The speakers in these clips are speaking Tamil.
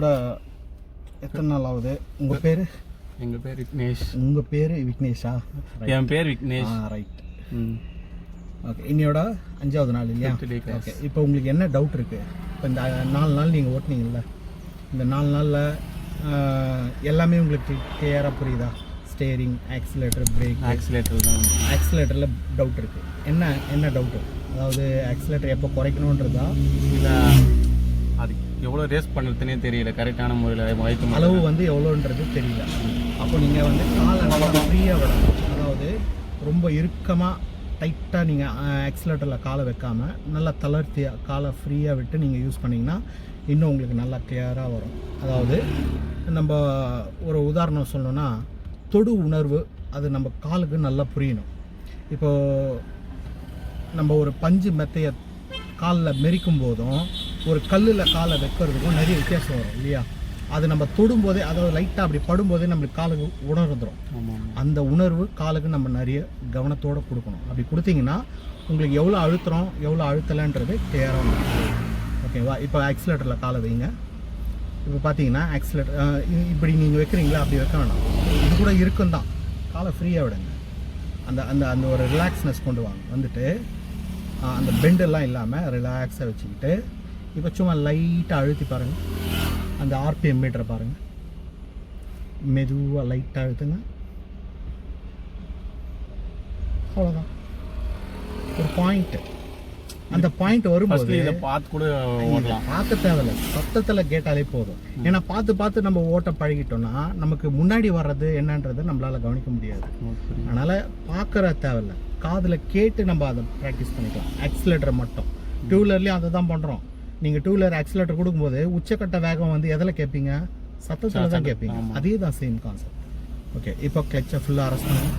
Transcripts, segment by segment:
இன்னையோட எத்தனை நாள் ஆகுது? உங்கள் பேர்? எங்கள் பேர் விக்னேஷ். உங்கள் பேர் விக்னேஷா? என் பேர் விக்னேஷ். ரைட் ஓகே இன்னையோட அஞ்சாவது நாள் இல்லையா. ஓகே இப்போ உங்களுக்கு என்ன டவுட் இருக்குது இப்போ இந்த நாலு நாள் நீங்கள் ஓட்டுனீங்கல்ல இந்த நாலு நாளில் எல்லாமே உங்களுக்கு கிளியராக புரியுதா? ஸ்டேரிங் ஆக்சிலேட்டர் பிரேக் ஆக்சிலேட்டர் தான். ஆக்சிலேட்டரில் டவுட் இருக்குது என்ன என்ன டவுட்டு அதாவது ஆக்சிலேட்டர் எப்போ குறைக்கணுன்றதா? இல்லை அது எவ்வளோ ரேஸ் பண்ணுறதுனே தெரியல. கரெக்டான முறையில் வைக்க அளவு வந்து எவ்வளோன்றது தெரியல. அப்போ நீங்கள் வந்து காலை நல்லா ஃப்ரீயாக விடணும் அதாவது ரொம்ப இறுக்கமாக டைட்டாக நீங்கள் ஆக்சிலேட்டரில் காலை வைக்காமல் நல்லா தளர்த்தியாக காலை ஃப்ரீயாக விட்டு நீங்கள் யூஸ் பண்ணிங்கன்னா இன்னும் உங்களுக்கு நல்லா கிளியராக வரும். அதாவது நம்ம ஒரு உதாரணம் சொல்லணும்னா தொடு உணர்வு அது நம்ம காலுக்கு நல்லா புரியணும். இப்போது நம்ம ஒரு பஞ்சு மெத்தையை காலில் மெரிக்கும் போதும் ஒரு கல்லில் காலை வைக்கிறதுக்கும் நிறைய வித்தியாசம் வரும் இல்லையா? அது நம்ம தொடும்போதே அதாவது லைட்டாக அப்படி படும்போதே நம்மளுக்கு காலுக்கு உணர்ந்துடும் அந்த உணர்வு காலுக்கு நம்ம நிறைய கவனத்தோடு கொடுக்கணும். அப்படி கொடுத்தீங்கன்னா உங்களுக்கு எவ்வளோ அழுத்துறோம் எவ்வளோ அழுத்தலைன்றது கிளியராக ஓகேவா இப்போ ஆக்சிலேட்டரில் காலை வைங்க. இப்போ பார்த்தீங்கன்னா ஆக்சிலேட்டர் இப்படி நீங்கள் வைக்கிறீங்களா? அப்படி வைக்க வேணாம். இது கூட இருக்கும் தான். காலை ஃப்ரீயாக விடுங்க. அந்த அந்த அந்த ஒரு ரிலாக்ஸ்னஸ் கொண்டு வாங்க. வந்துட்டு அந்த பெண்டெல்லாம் இல்லாமல் ரிலாக்ஸாக வச்சுக்கிட்டு இப்போ சும்மா லைட்டாக அழுத்தி பாருங்கள் அந்த ஆர்பிஎம் மீட்டரை பாருங்கள் மெதுவாக லைட்டாக அழுத்துங்க. அவ்வளோதான் ஒரு பாயிண்ட் அந்த பாயிண்ட் வரும்போது ஃபஸ்ட்டு இதை பார்த்து கூட ஓடலாம் பார்க்க தேவையில்ல. சத்தத்தில் கேட்டாலே போதும். ஏன்னா பார்த்து பார்த்து நம்ம ஓட்ட பழகிட்டோம்னா நமக்கு முன்னாடி வர்றது என்னன்றதை நம்மளால கவனிக்க முடியாது. அதனால பார்க்கற தேவையில்ல. காதில் கேட்டு நம்ம அதை ப்ராக்டிஸ் பண்ணிக்கலாம். ஆக்சிலேட்டர் மட்டும். டூ வீலர்லேயும் அதை தான் பண்ணுறோம் நீங்கள் டூ வீலர் ஆக்சிலேட்டர் கொடுக்கும்போது உச்சக்கட்ட வேகம் வந்து எதில் கேட்பீங்க சத்தத்தில் தான் கேட்பீங்க. அதே தான் சேம் கான்செப்ட் ஓகே இப்போ கிளச்சை ஃபுல்லாக அரெஸ்ட் பண்ணுங்க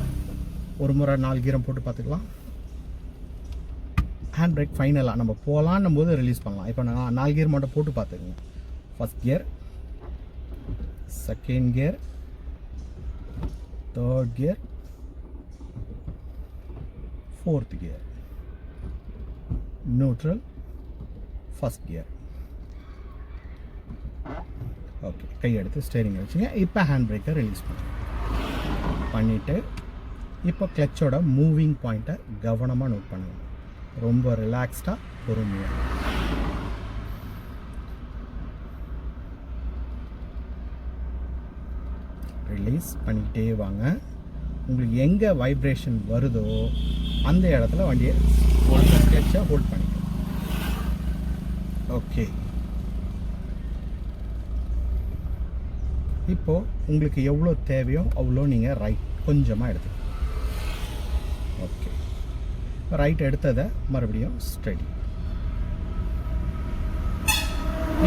ஒரு முறை நாலு கீரம் போட்டு பார்த்துக்கலாம். ஹேண்ட் பிரேக் ஃபைனலாக நம்ம போகலான்னும் போது ரிலீஸ் பண்ணலாம். இப்போ நான் நாலு கியர் மட்டும் போட்டு பார்த்துக்குங்க. First gear second gear third gear fourth gear neutral first gear okay கை எடுத்து ஸ்டேரிங் வச்சுங்க. இப்போ ஹேண்ட் பிரேக்கை ரிலீஸ் பண்ணுங்க பண்ணிவிட்டு இப்போ கிளச்சோட மூவிங் பாயிண்ட்டை கவனமாக நோட் பண்ணுங்க. ரொம்ப ரிலாக்ஸ்டாக பொறுமையாக ரிலீஸ் பண்ணிக்கிட்டே வாங்க. உங்களுக்கு எங்கே வைப்ரேஷன் வருதோ அந்த இடத்துல வண்டியை ஹோல்ட் கிளச்சை ஹோல்ட் பண்ணிக்கணும் ஓகே இப்போ உங்களுக்கு எவ்வளோ தேவையோ அவ்வளோ நீங்கள் ரைட் கொஞ்சமாக எடுத்துக்கணும். ஓகே ரைட் எடுத்ததை மறுபடியும் ஸ்டடி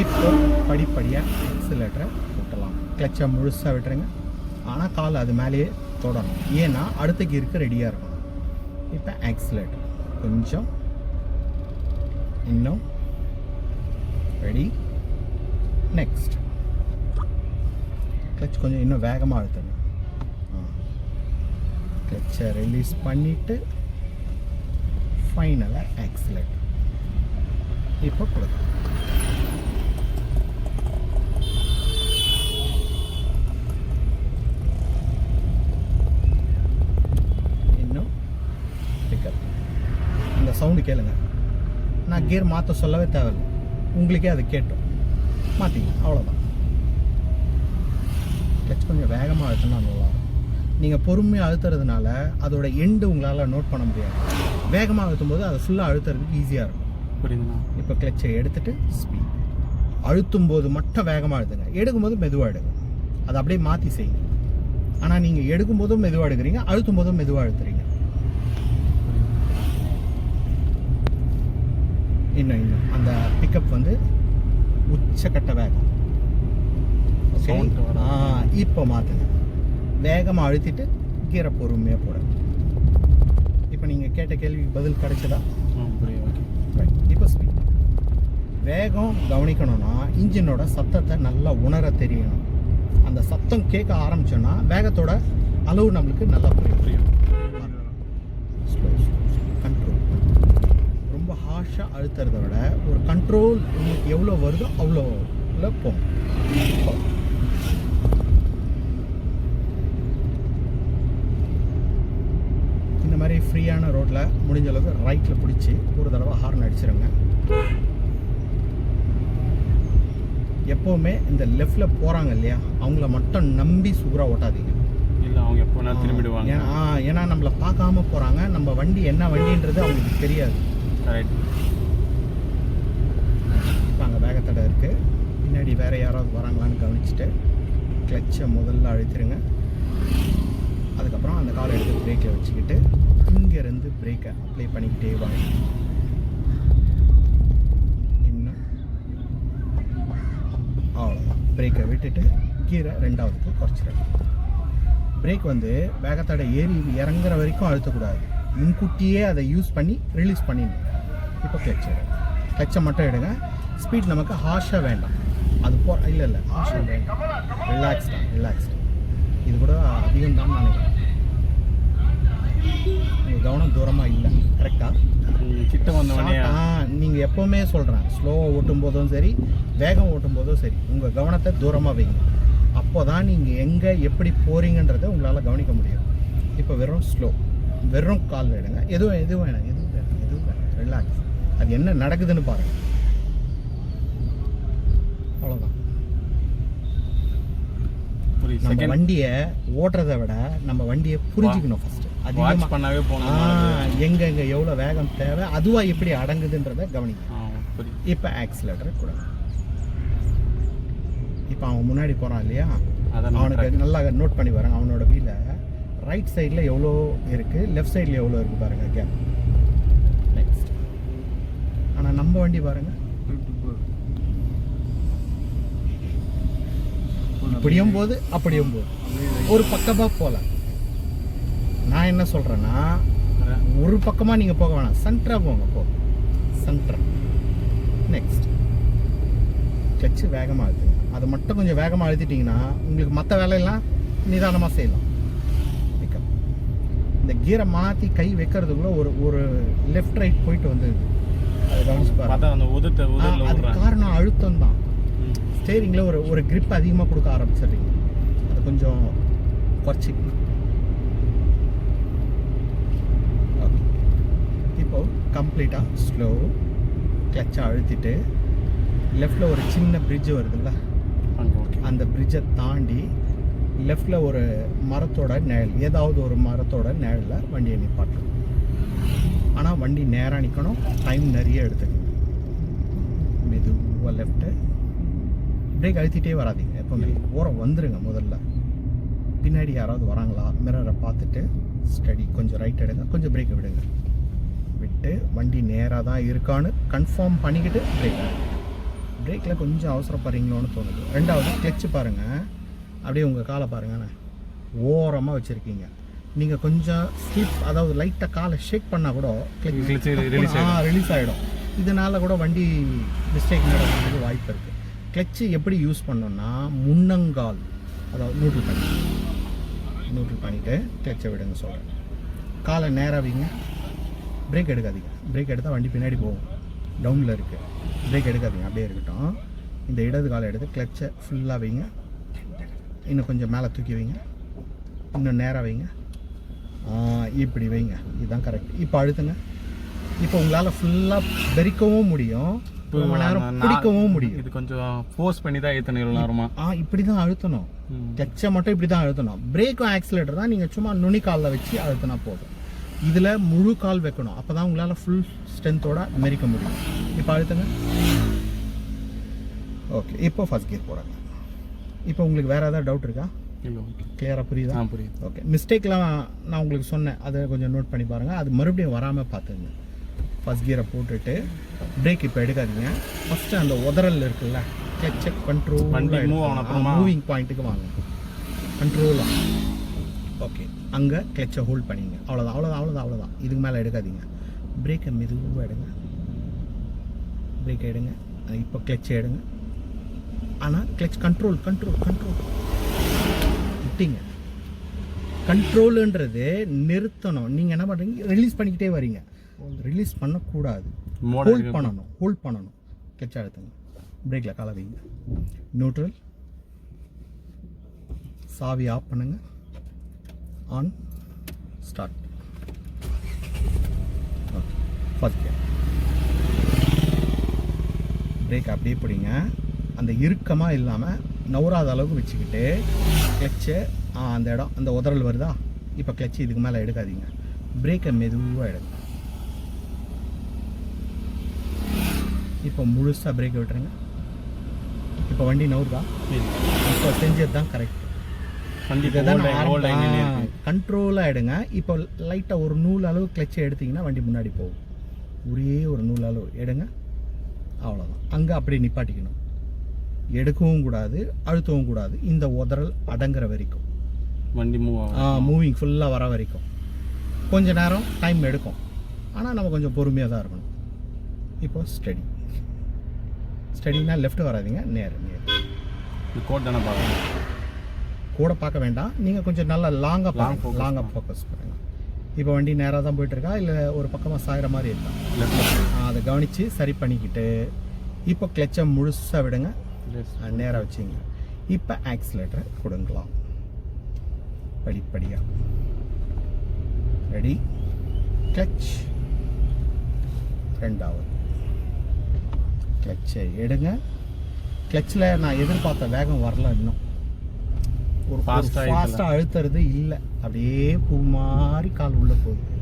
இப்போ படிப்படியாக ஆக்சிலேட்டரை விட்டலாம் கிளச்சை முழுசாக விட்டுருங்க. ஆனால் கால் அது மேலேயே தொடரும் ஏன்னா அடுத்த கீருக்கு ரெடியாக இருக்கும் இப்போ ஆக்சிலேட்டர் கொஞ்சம். இன்னும் ரெடி நெக்ஸ்ட் கிளச் கொஞ்சம் இன்னும் வேகமாக அழுத்தணும். கிளச்சை ரிலீஸ் பண்ணிவிட்டு ஃபைனலாக ஆக்சிலேட் இப்போ கொடுக்கும் இன்னும் பிக்கப் இந்த சவுண்டு கேளுங்க. நான் கியர் மாற்ற சொல்லவே தேவையில்லை. உங்களுக்கே அது கேட்டோம். மாற்றிங்க அவ்வளோதான் கிளச் கொஞ்சம் வேகமாக அழுத்தினா நல்லா இருக்கும் நீங்கள் பொறுமையாக அழுத்துறதுனால அதோட எண்டு உங்களால் நோட் பண்ண முடியாது. வேகமாக அழுத்தும் போது அதை ஃபுல்லாக அழுத்துறதுக்கு ஈஸியாக இருக்கும். புரியுதுண்ணா. இப்போ கிளச்சை எடுத்துட்டு ஸ்பீட் அழுத்தும் போது மட்டும் வேகமாக அழுத்துங்க. எடுக்கும்போது மெதுவாக எடுங்க. அதை அப்படியே மாற்றி செய்யுங்க. ஆனால் நீங்கள் எடுக்கும்போதும் மெதுவாக எடுக்கிறீங்க அழுத்தும் போதும் மெதுவாக அழுத்துறீங்க இன்னும் இன்னும். அந்த பிக்கப் வந்து உச்சக்கட்ட வேகம். ஆ இப்போ மாற்றுங்க வேகமாக அழுத்திட்டு கீரை பொறுமையாக போடுங்க இப்போ நீங்கள் கேட்ட கேள்விக்கு பதில் கிடைச்சதா. இப்போ ஸ்பீட் வேகம் கவனிக்கணும்னா இன்ஜினோட சத்தத்தை நல்லா உணர தெரியணும். அந்த சத்தம் கேட்க ஆரம்பிச்சோன்னா வேகத்தோட அளவு நம்மளுக்கு நல்லா புரியும் புரியும் கண்ட்ரோல் ரொம்ப ஹார்ஷாக அழுத்துறத விட ஒரு கண்ட்ரோல் உங்களுக்கு எவ்வளோ வருதோ அவ்வளோ போங்க இந்த மாதிரி ஃப்ரீயான ரோட்டில் முடிஞ்ச அளவுக்கு ரைட்டில் பிடிச்சி ஒரு தடவை ஹார்ன் அடிச்சிருங்க. எப்போவுமே இந்த லெஃப்டில் போகிறாங்க இல்லையா அவங்கள மட்டும் நம்பி சூப்பராக ஓட்டாதீங்க. இல்லை அவங்க எப்போ திரும்பிடுவாங்க. ஏன்னா நம்மளை பார்க்காம போகிறாங்க நம்ம வண்டி என்ன வண்டின்றது அவங்களுக்கு தெரியாது. ரைட் இப்போ அங்கே வேகத்தடை இருக்குது பின்னாடி வேறு யாராவது வராங்களான்னு கவனிச்சுட்டு கிளச்சை முதல்ல அழுத்திருங்க. அதுக்கப்புறம் அந்த காலை எடுத்து பிரேக்கை வச்சுக்கிட்டு இங்கேருந்து பிரேக்கை அப்ளை பண்ணிக்கிட்டே வாங்க இன்னும். அவ்வளோதான் பிரேக்கை விட்டுட்டு கீரை ரெண்டாவதுக்கு குறைச்சிடுங்க பிரேக் வந்து வேகத்தடை ஏறி இறங்குற வரைக்கும் அழுத்தக்கூடாது. முன்கூட்டியே அதை யூஸ் பண்ணி ரிலீஸ் பண்ணிடணும். இப்போ கிளச் எடுங்க கிளச்சை மட்டும் எடுங்க. ஸ்பீட் நமக்கு ஹார்ஷாக வேண்டாம். அது போ இல்லை இல்லை ஹார்ஷாக வேண்டாம். ரிலாக்ஸ்டா ரிலாக்ஸ்டா இது கூட அதிகம் தான் நினைக்கிறேன். உங்கள் கவனம் தூரமாக இல்லை. கரெக்டாக கிட்ட வந்தவனே நீங்கள் எப்போவுமே சொல்கிறேன் ஸ்லோவாக ஓட்டும் போதும் சரி வேகம் ஓட்டும் போதும் சரி. உங்கள் கவனத்தை தூரமாக வைங்க. அப்போ தான் நீங்கள் எங்கே எப்படி போகிறீங்கன்றதை உங்களால் கவனிக்க முடியும். இப்போ வெறும் ஸ்லோ வெறும் கால் எடுங்க. எதுவும் எதுவும் வேணாம். எதுவும் வேணாம். எதுவும் வேணாம். ரிலாக்ஸ் அது என்ன நடக்குதுன்னு பாருங்கள் அவ்வளோதான் நம்ம வண்டியை ஓட்டுறதை விட நம்ம வண்டியை புரிஞ்சுக்கணும் ஃபஸ்ட்டு வாட்ச் அதிகமாக பண்ணாவே போனோம் எங்க எங்க எவ்வளோ வேகம் தேவை அதுவா எப்படி அடங்குதுன்றதை புரியுது. இப்போ ஆக்சிலேட்டர் கூட. இப்போ அவன் முன்னாடி போகிறான் இல்லையா? அவனுக்கு நல்லா நோட் பண்ணி வரேன் அவனோட வீல ரைட் சைடில் எவ்வளோ இருக்குது லெஃப்ட் சைடில் எவ்வளோ இருக்குது பாருங்க கேப் ஆனால் நம்ம வண்டி பாருங்க. இப்படியும் போது அப்படியும் போது ஒரு பக்கமாக போகல நான் என்ன சொல்கிறேன்னா ஒரு பக்கமாக நீங்கள் போக வேணாம். சென்டராக போங்க போ. சென்டர் நெக்ஸ்ட் கிளச்சு வேகமாக அழுத்துங்க. அதை மட்டும் கொஞ்சம் வேகமாக அழுத்திட்டிங்கன்னா உங்களுக்கு மற்ற வேலையெல்லாம் நிதானமாக செய்யலாம். இந்த கீரை மாற்றி கை வைக்கிறதுக்குள்ள ஒரு ஒரு லெஃப்ட் ரைட் போயிட்டு வந்துடுது பார்த்தா அந்த உதட்ட உதட்டில் விடுறேன் காரணம் அழுத்தம் தான். ஸ்டேரிங்கில் ஒரு ஒரு grip அதிகமாக கொடுக்க ஆரம்பிச்சிடுறீங்க. அது கொஞ்சம் குறைச்சிக்கணும் ஓகே இப்போ கம்ப்ளீட்டாக ஸ்லோ கிளச்சை அழுத்திட்டு லெஃப்டில் ஒரு சின்ன bridge வருதுல்ல? அந்த பிரிட்ஜை தாண்டி லெஃப்டில் ஒரு மரத்தோட நிழல் ஏதாவது ஒரு மரத்தோட நிழலில் வண்டியை நிப்பாட்டணும். ஆனால் வண்டி நேராக நிற்கணும் டைம் நிறைய எடுத்துக்கணும் மெதுவாக லெஃப்ட்டு பிரேக் அழுத்திட்டே வராதீங்க எப்போவுமே. ஓரம் வந்துருங்க முதல்ல. பின்னாடி யாராவது வராங்களா? மிரரை பார்த்துட்டு ஸ்டடி கொஞ்சம் ரைட் எடுங்க கொஞ்சம் பிரேக்கை விடுங்க. விட்டு வண்டி நேராக தான் இருக்கான்னு கன்ஃபார்ம் பண்ணிக்கிட்டு பிரேக் பிரேக்கில் கொஞ்சம் அவசரப்படுறீங்களோன்னு தோணுது. ரெண்டாவது கிளச்சு பாருங்கள் அப்படியே உங்கள் காலை பாருங்கண்ணே ஓரமாக வச்சுருக்கீங்க. நீங்கள் கொஞ்சம் ஸ்லிப் அதாவது லைட்டாக காலை ஷேக் பண்ணால் கூட. ரிலீஸ் ஆகிடும் இதனால் கூட வண்டி மிஸ்டேக் நடக்கிறதுக்கு வாய்ப்பு இருக்குது கிளச்சு எப்படி யூஸ் பண்ணோம்னா முன்னங்கால் அதாவது நியூட்ரல் பண்ணி நியூட்ரல் பண்ணிவிட்டு கிளச்சை விடுங்க சொல்கிறேன் காலை நேரா வைங்க. பிரேக் எடுக்காதீங்க. பிரேக் எடுத்தால் வண்டி பின்னாடி போகும். டவுனில் இருக்குது பிரேக் எடுக்காதீங்க. அப்படியே இருக்கட்டும். இந்த இடது காலை எடுத்து கிளச்சை ஃபுல்லாக வைங்க. இன்னும் கொஞ்சம் மேலே தூக்கி வைங்க. இன்னும் நேராக வைங்க. இப்படி வைங்க. இதுதான் கரெக்ட் இப்போ அழுத்துங்க. இப்போ உங்களால் ஃபுல்லாக வெறிக்கவும் முடியும். ரொம்ப நேரம் பிடிக்கவும் முடியும். இது கொஞ்சம் ஃபோர்ஸ் பண்ணி தான் ஏற்றணும் நேரமா. ஆ இப்படி தான் அழுத்தணும். கிளச்சை மட்டும் இப்படி தான் அழுத்தணும் பிரேக்கும் ஆக்சிலேட்டர் தான் நீங்கள் சும்மா நுனி காலில் வச்சு அழுத்தினா போதும். இதில் முழு கால் வைக்கணும். அப்போ தான் உங்களால் ஃபுல் ஸ்ட்ரென்த்தோட மெரிக்க முடியும். இப்போ அழுத்துங்க. ஓகே இப்போ ஃபர்ஸ்ட் கியர் போகிறாங்க இப்போ உங்களுக்கு வேறு ஏதாவது டவுட் இருக்கா? இல்லை ஓகே கிளியராக புரியுதா? புரியுது. ஓகே மிஸ்டேக்லாம் நான் உங்களுக்கு சொன்னேன். அதை கொஞ்சம் நோட் பண்ணி பாருங்கள் அது மறுபடியும் வராமல் பார்த்துங்க. ஃபர்ஸ்ட் கியரை போட்டுட்டு பிரேக் இப்போ எடுக்காதீங்க. ஃபஸ்ட்டு அந்த உதறல் இருக்குல்ல செக் கண்ட்ரோல் வண்டி move ஆன அப்புறமா? மூவிங் பாயிண்ட்டுக்கு வாங்க. கண்ட்ரோலாக ஓகே அங்கே கிளச்சை ஹோல்ட் பண்ணிங்க. அவ்வளோதான் அவ்வளோதான் அவ்வளோதான் அவ்வளோதான் இதுக்கு மேலே எடுக்காதீங்க. பிரேக்கை மெதுவாக எடுங்க. பிரேக்கை எடுங்க. இப்போ கிளச்சை எடுங்க. ஆனால் கிளச் கண்ட்ரோல் கண்ட்ரோல் கண்ட்ரோல் விட்டீங்க கண்ட்ரோலுன்றது நிறுத்தணும். நீங்கள் என்ன பண்ணுறீங்க ரிலீஸ் பண்ணிக்கிட்டே வரீங்க. ரிலீஸ் பண்ணக்கூடாது. ஹோல்ட் பண்ணணும். ஹோல்ட் பண்ணணும். கிளச் அழுத்துங்க பிரேக்கில் காலை வைங்க. நியூட்ரல் சாவி ஆஃப் பண்ணுங்க. On start okay first gear brake அப்படியே பிடிங்க. அந்த இறுக்கமாக இல்லாமல் நவுறாத அளவுக்கு வச்சுக்கிட்டு கிளச்சை அந்த இடம் அந்த உதறல் வருதா? இப்போ கிளச்சு இதுக்கு மேலே எடுக்காதீங்க. பிரேக்கை மெதுவாக எடுங்க. இப்போ முழுசாக பிரேக் விட்டுருங்க. இப்போ வண்டி நவுறுதா? இப்போ செஞ்சது தான் கரெக்ட் கண்ட்ரோலாக எடுங்க. இப்போ லைட்டாக ஒரு நூல் அளவு கிளச்சை எடுத்தீங்கன்னா வண்டி முன்னாடி போகும். ஒரே ஒரு நூல் அளவு. எடுங்க. அவ்வளோதான் அங்கே அப்படியே நிப்பாட்டிக்கணும். எடுக்கவும் கூடாது அழுத்தவும் கூடாது. இந்த உதறல் அடங்குற வரைக்கும். வண்டி மூவ் மூவிங் ஃபுல்லாக வர வரைக்கும். கொஞ்ச நேரம் டைம் எடுக்கும். ஆனால் நம்ம கொஞ்சம் பொறுமையாக தான் இருக்கணும். இப்போ ஸ்டடி ஸ்டடினா லெஃப்ட் வராதீங்க நேர் நேர் கோட் தானே பார்க்கணும்? கூட பார்க்க வேண்டாம். நீங்கள் கொஞ்சம் நல்லா லாங்காக focus. லாங்காக ஃபோக்கஸ் பண்ணுங்க. இப்போ வண்டி நேராக தான் போயிட்டு இருக்கா இல்லை ஒரு பக்கமாக சாயிற மாதிரி இருக்கா? அதை கவனித்து சரி பண்ணிக்கிட்டு இப்போ கிளச்சை முழுசாக விடுங்க. நேராக வச்சிங்க. இப்போ ஆக்சிலேட்டரை கொடுங்கலாம். படிப்படியாக ரெடி கிளச் ரெண்டாவது. கிளச்சை எடுங்க. கிளச்சில் நான் எதிர்பார்த்த வேகம் வரல இன்னும். ஒரு. ஃபாஸ்ட்டாக அழுத்துறது இல்லை. அப்படியே பூ மாதிரி கால் உள்ள போகுது.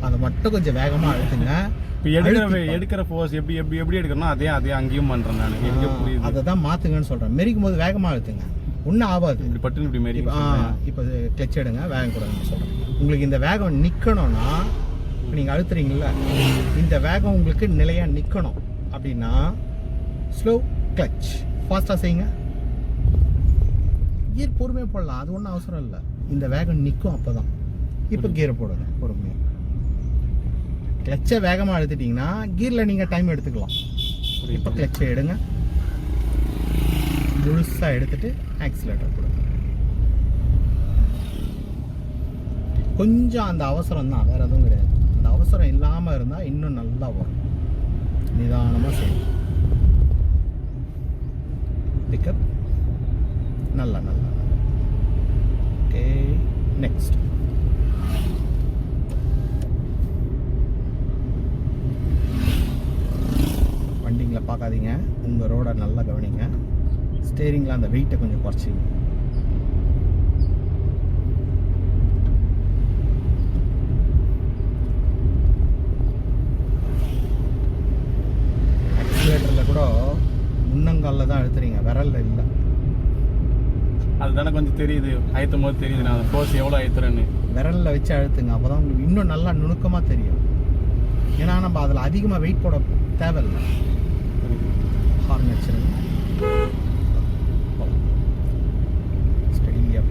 அதை மட்டும் கொஞ்சம் வேகமாக அழுத்துங்க. இப்போ எடுக்கிற எடுக்கிற ஃபோர்ஸ் எப்படி எப்படி எப்படி எடுக்கணும் அதே அதே அங்கேயும் பண்ணுறேன் நான். எனக்கு புரியுது. அதை தான் மாற்றுங்கன்னு சொல்கிறேன் மெரிக்கும் போது வேகமாக அழுத்துங்க. ஒன்றும் ஆகாது. இப்படி பட்டுன்னு இப்படி மாரி இப்போ கிளச் எடுங்க வேகம் கொடுங்க சொல்கிறேன் உங்களுக்கு இந்த வேகம் நிற்கணும்னா இப்போ நீங்கள் அழுத்துறீங்கல்ல இந்த வேகம் உங்களுக்கு நிலையாக நிற்கணும் அப்படின்னா ஸ்லோ கிளச் ஃபாஸ்ட்டாக செய்யுங்க. கியர் பொறுமையாக போடலாம். அது ஒன்றும் அவசரம் இல்லை. இந்த வேகம் நிற்கும் அப்போ தான் இப்போ கியரை போடுங்க பொறுமையாக கிளச்சை வேகமாக அழுத்திட்டிங்கன்னா கியரில் நீங்கள் டைம் எடுத்துக்கலாம். இப்போ கிளச்சை எடுங்க. முழுசாக எடுத்துட்டு ஆக்சிலேட்டர் கொடுங்க. கொஞ்சம் அந்த அவசரம் தான் வேற எதுவும் கிடையாது. அந்த அவசரம் இல்லாமல் இருந்தால் இன்னும் நல்லா வரும். நிதானமாக செய்யும் பிக்கப் நல்லா நல்லா. ஓகே நெக்ஸ்ட் வண்டிங்களை பார்க்காதீங்க. உங்கள் ரோடை நல்லா கவனிங்க. ஸ்டேரிங்கில் அந்த வெயிட்டை கொஞ்சம் குறைச்சிங்க ஆக்சிலேட்டரில் கூட முன்னங்காலில் தான் அழுத்துறீங்க. விரலில் இல்லை. அதுதானே கொஞ்சம் தெரியுது. அழுத்தும் போது தெரியுது. நான் ஃபோர்ஸ் எவ்வளோ அழுத்துறேன்னு. விரலில் வச்சு அழுத்துங்க. அப்போ தான் உங்களுக்கு இன்னும் நல்லா நுணுக்கமாக தெரியும். ஏன்னா நம்ம அதில் அதிகமாக வெயிட் போட தேவையில்லை. ஹார்ன் வச்சிருங்க. ஸ்டடியாக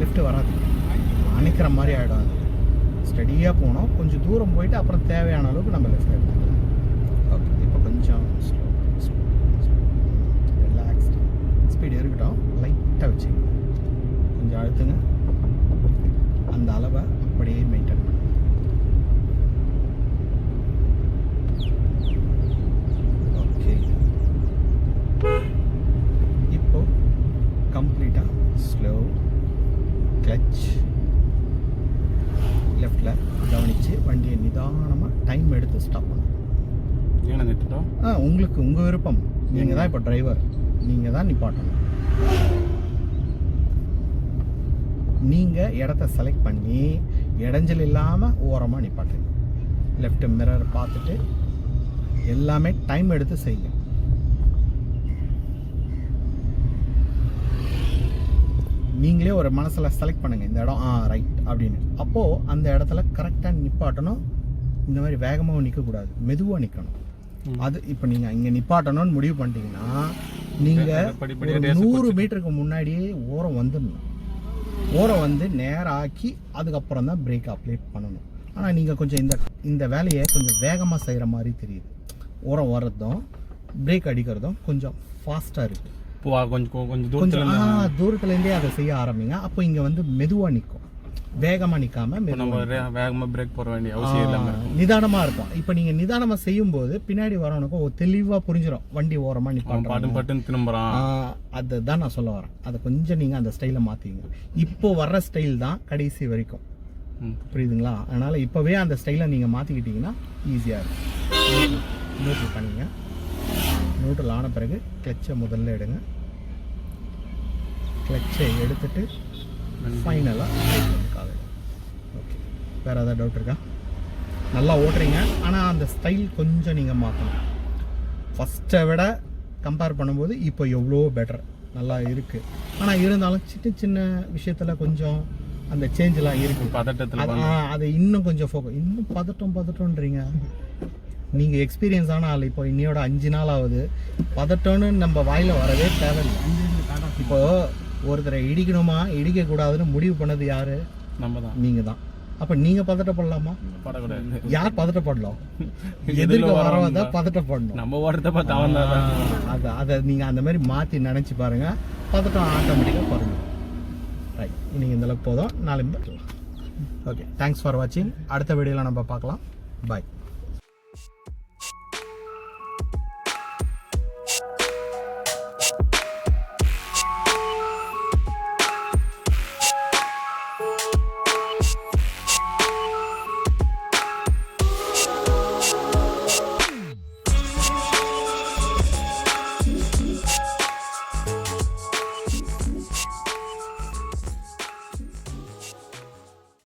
லிஃப்ட் வராது. அணைக்கிற மாதிரி ஆகிடும் அது. ஸ்டடியாக போனோம் கொஞ்சம் தூரம் போயிட்டு அப்புறம் தேவையான அளவுக்கு நம்ம லிஃப்ட் எடுத்துக்கலாம் ஓகே இப்போ கொஞ்சம் ஸ்லோ ரிலாக்ஸ்டு ஸ்பீடு இருக்கட்டும் லைட்டாக வச்சுங்க கொஞ்சம் அழுத்துங்க அந்த அளவை அப்படியே மெயின்டைன் பண்ணுங்க ஓகே இப்போ கம்ப்ளீட்டாக ஸ்லோ கிளச் லெஃப்டில் கவனித்து வண்டியை நிதானமாக டைம் எடுத்து ஸ்டாப் பண்ணணும் ஏன்னா நிறுத்திட்டோம் ஆ உங்களுக்கு உங்கள் விருப்பம். நீங்கள் தான் இப்போ டிரைவர் நீங்கள் தான் நிப்பாட்டணும். நீங்கள் இடத்த செலக்ட் பண்ணி இடைஞ்சல் இல்லாமல் ஓரமாக நிப்பாட்டுங்க. லெஃப்ட் மிரர் பார்த்துட்டு எல்லாமே டைம் எடுத்து செய்யுங்க. நீங்களே ஒரு மனசில் செலக்ட் பண்ணுங்கள் இந்த இடம் ஆ ரைட் அப்படின்னு. அப்போது அந்த இடத்துல கரெக்டாக நிப்பாட்டணும். இந்த மாதிரி வேகமாகவும் நிற்கக்கூடாது மெதுவாக நிற்கணும் அது இப்போ நீங்கள் இங்கே நிப்பாட்டணும்னு முடிவு பண்ணிட்டீங்கன்னா நீங்கள் நூறு மீட்டருக்கு முன்னாடியே ஓரம் வந்துடணும். ஓரம் வந்து நேரா ஆக்கி அதுக்கப்புறம் தான் பிரேக் அப்ளை பண்ணணும். ஆனால் நீங்கள் கொஞ்சம் இந்த இந்த வேலையை கொஞ்சம் வேகமாக செய்கிற மாதிரி தெரியுது. ஓரம் வர்றதும் பிரேக் அடிக்கிறதும் கொஞ்சம் ஃபாஸ்ட்டாக இருக்குது கொஞ்சம் கொஞ்சம் தூரத்துல தூரத்துலேருந்தே அதை செய்ய ஆரம்பிங்க. அப்போ இங்கே வந்து மெதுவாக நிற்கும் வேகமாக நிற்காம நம்ம ரே- வேகமா பிரேக் போட வேண்டிய அவசியம் இல்லாம இருக்கும். நிதானமாக இருக்கும். இப்போ நீங்கள் நிதானமாக செய்யும்போது பின்னாடி வரவனுக்கும் ஒரு தெளிவாக புரிஞ்சிடும் வண்டி ஓரமாக நிற்பான் பாட்டும் பட்டுன்னு திரும்புறான். அதுதான் நான் சொல்ல வரேன். அதை கொஞ்சம் நீங்கள் அந்த ஸ்டைலை மாற்றிங்க இப்போ வர்ற ஸ்டைல் தான் கடைசி வரைக்கும். புரியுதுங்களா? அதனால் இப்போவே அந்த ஸ்டைலை நீங்கள் மாற்றிக்கிட்டீங்கன்னா ஈஸியாக இருக்கும். நியூட்ரல் பண்ணிங்க. நியூட்ரல் ஆன பிறகு கிளச்சை முதல்ல எடுங்க. கிளச்சை எடுத்துட்டு ஃபைனலாக ஓகே வேறு ஏதாவது டவுட் இருக்கா? நல்லா ஓட்டுறீங்க. ஆனால் அந்த ஸ்டைல் கொஞ்சம் நீங்கள் மாற்றணும் ஃபஸ்ட்டை விட கம்பேர் பண்ணும்போது இப்போ எவ்வளோ பெட்டர் நல்லா இருக்குது ஆனால் இருந்தாலும் சின்ன சின்ன விஷயத்தில் கொஞ்சம் அந்த சேஞ்செலாம் இருக்குது பதட்டத்துல அது இன்னும் கொஞ்சம் ஃபோக்கஸ் இன்னும் பதட்டம் பதட்டம்ன்றீங்க. நீங்கள் எக்ஸ்பீரியன்ஸ் ஆன ஆள். இப்போ இன்னையோட அஞ்சு நாள் ஆகுது. பதட்டம்னு நம்ம வாயில் வரவே தேவையில்லை. இப்போ ஒருத்தரை இடிக்கணுமா இடிக்கக்கூடாதுன்னு முடிவு பண்ணது யாரு? நம்ம தான் நீங்கள் தான் அப்போ நீங்கள் பதட்டப்படலாமா? படக்கூடாது. யார் பதட்டப்படலாம் எதிர்க்க வரவன் தான் பதட்டப்படணும். நம்ம ஓடுறத பார்த்து அவன் தான் அதை அதை நீங்கள் அந்த மாதிரி மாற்றி நினச்சி பாருங்க. பதட்டம் ஆட்டோமேட்டிக்காக குறைஞ்சிடும் ரைட் இன்னைக்கு இந்த அளவுக்கு போதும். நாளைக்கு பார்க்கலாம். ஓகே தேங்க்ஸ் ஃபார் வாட்சிங் அடுத்த வீடியோவில் நம்ம பார்க்கலாம். பாய்